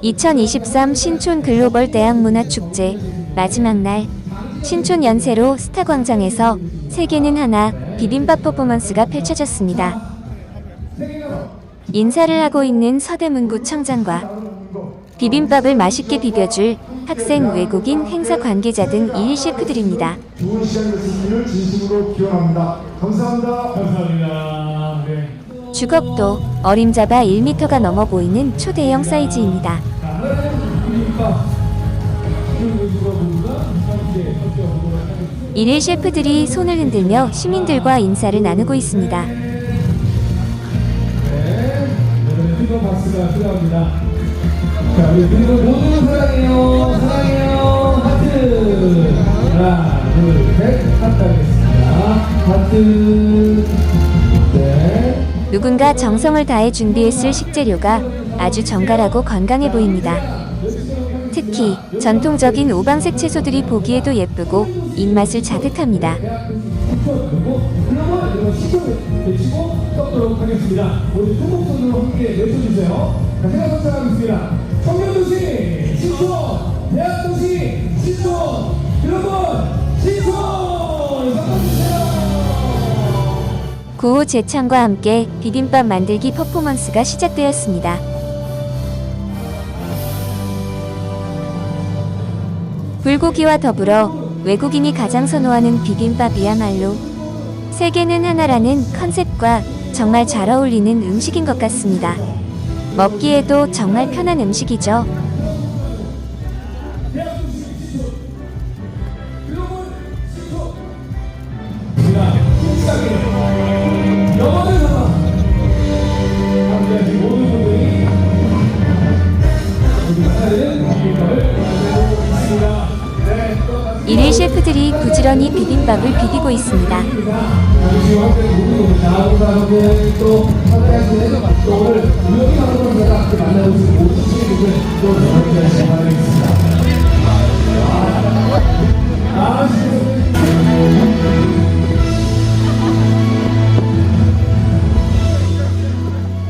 2023 신촌 글로벌 대학 문화축제 마지막 날 신촌 연세로 스타 광장에서 세계는 하나 비빔밥 퍼포먼스가 펼쳐졌습니다. 인사를 하고 있는 서대문구 청장과 비빔밥을 맛있게 비벼줄 학생, 외국인, 행사 관계자 등 일일 셰프들입니다. 좋은 시간이 됐으기를 진심으로 기원합니다. 감사합니다. 감사합니다. 네. 주걱도 어림잡아 1m가 넘어 보이는 초대형 사이즈입니다. 일일 셰프들이 손을 흔들며 시민들과 인사를 나누고 있습니다. 하트. 하트. 하트. 네. 누군가 정성을 다해 준비했을 식재료가 아주 정갈하고 건강해 보입니다. 특히 전통적인 오방색 채소들이 보기에도 예쁘고 입맛을 자극합니다. 하겠습니다. 우리 통곡선으로 함께 외쳐주세요. 자, 제가 선창하겠습니다. 청년도시 구호 재창과 함께 비빔밥 만들기 퍼포먼스가 시작되었습니다. 불고기와 더불어 외국인이 가장 선호하는 비빔밥이야말로 세계는 하나라는 컨셉과 정말 잘 어울리는 음식인 것 같습니다. 먹기에도 정말 편한 음식이죠. 부지런히 비빔밥을 비비고 있습니다. 잠시 후 함께 모두 나오다 함께 또 함께하시는 또 오늘 유영이 방송을 제가 함께 만나고 있는 모든 친구들 또 함께하시기 바라겠습니다. 아, 수고하셨습니다.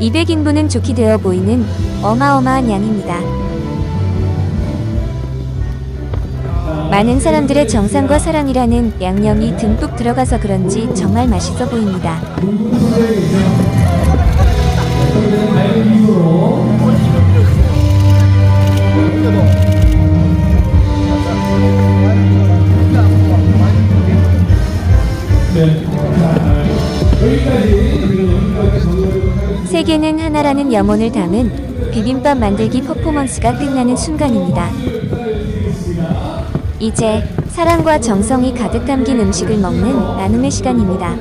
이 200인분은 좋게 되어 보이는 어마어마한 양입니다. 많은 사람들의 정성과 사랑이라는 양념이 듬뿍 들어가서 그런지 정말 맛있어 보입니다. 세계는 하나라는 염원을 담은 비빔밥 만들기 퍼포먼스가 끝나는 순간입니다. 이제 사랑과 정성이 가득 담긴 음식을 먹는 나눔의 시간입니다.